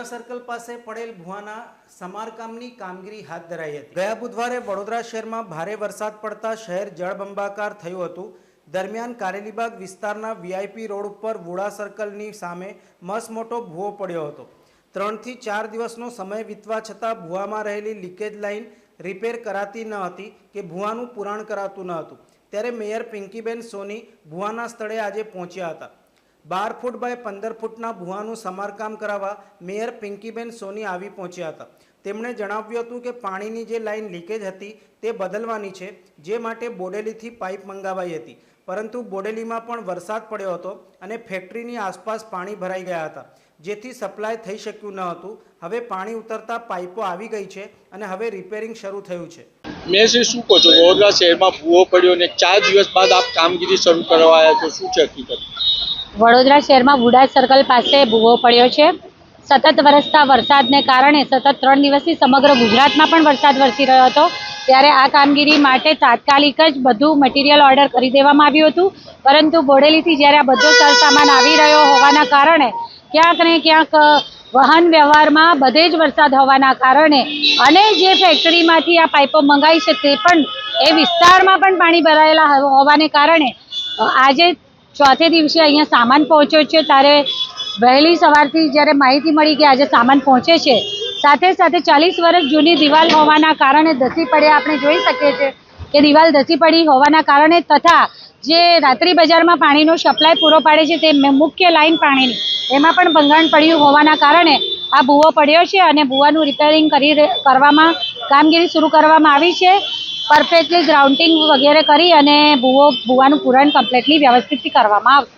વોડા circle પાસે પડેલ ભુવાના સમારકામની કામગીરી હાથ ધરાઈ હતી. ગયા બુધવારે વડોદરા શહેરમાં ભારે વરસાદ પડતા શહેર જળબંબાકાર થયું હતું. દરમિયાન કારેલીબાગ વિસ્તારના વીઆઈપી રોડ ઉપર વુડા સર્કલની સામે મસમોટો ભૂવો પડ્યો હતો. ત્રણથી ચાર દિવસનો સમય વીતવા છતાં ભૂવામાં રહેલી લીકેજ લાઇન રિપેર કરાતી ન હતી કે ભૂવાનું પુરાણ કરાતું ન હતું. ત્યારે મેયર પિંકીબેન સોની ભૂવાના સ્થળે આજે પહોંચ્યા હતા. બાર ફૂટ બાય પંદર ફૂટના ભૂવાનું સમારકામ કરાવવા મેયર પિંકીબેન સોની આવી પહોંચ્યા હતા. તેમણે જણાવ્યું હતું કે પાણીની જે લાઇન લીકેજ હતી તે બદલવાની છે, જે માટે બોડેલીથી પાઇપ મંગાવાઈ હતી. પરંતુ બોડેલીમાં પણ વરસાદ પડ્યો હતો અને ફેક્ટરીની આસપાસ પાણી ભરાઈ ગયા હતા. જેથી સપ્લાય થઈ શક્યું ન હતું. હવે પાણી ઉતરતા પાઇપો આવી ગઈ છે અને હવે રિપેરિંગ શરૂ થયું છે. મેં શ્રી શું કહો છો? વડોદરા શહેરમાં ભૂવો પડ્યો ને ચાર દિવસ બાદ આપ કામગીરી શરૂ કરવા આવ્યા છો. શું છે હકીકત? વડોદરા શહેરમાં વુડા સર્કલ પાસે ભૂવો પડ્યો છે. સતત વરસતા વરસાદને કારણે સતત ત્રણ દિવસથી સમગ્ર ગુજરાતમાં પણ વરસાદ વરસી રહ્યો હતો. ત્યારે આ કામગીરી માટે તાત્કાલિક જ બધું મટીરિયલ ઓર્ડર કરી દેવામાં આવ્યું હતું. પરંતુ બોડેલીથી જ્યારે આ બધો સરસામાન આવી રહ્યો હોવાના કારણે ક્યાંક ને ક્યાંક વાહન વ્યવહારમાં બધે જ વરસાદ હોવાના કારણે અને જે ફેક્ટરીમાંથી આ પાઇપો મંગાવી છે તે પણ એ વિસ્તારમાં પણ પાણી ભરાયેલા હોવાને કારણે આજે ચોથે દિવસે અહીંયા સામાન પહોંચ્યો છે. ત્યારે વહેલી સવારથી જ્યારે માહિતી મળી કે આજે સામાન પહોંચે છે, સાથે સાથે ચાલીસ વર્ષ જૂની દિવાલ હોવાના કારણે ધસી પડ્યા. આપણે જોઈ શકીએ છીએ કે દિવાલ ધસી પડી હોવાના કારણે તથા જે રાત્રિ બજારમાં પાણીનો સપ્લાય પૂરો પાડે છે, તે મુખ્ય લાઈન પાણીની. એમાં પણ ભંગાણ પડ્યું હોવાના કારણે આ ભૂવો પડ્યો છે અને ભૂવાનું રિપેરિંગ કરી કરવામાં કામગીરી શરૂ કરવામાં આવી છે. પરફેક્ટલી ગ્રાઉન્ડિંગ વગેરે કરી અને ભૂવો ભૂવાનું પુરાણ કમ્પ્લીટલી વ્યવસ્થિતથી કરવામાં આવશે.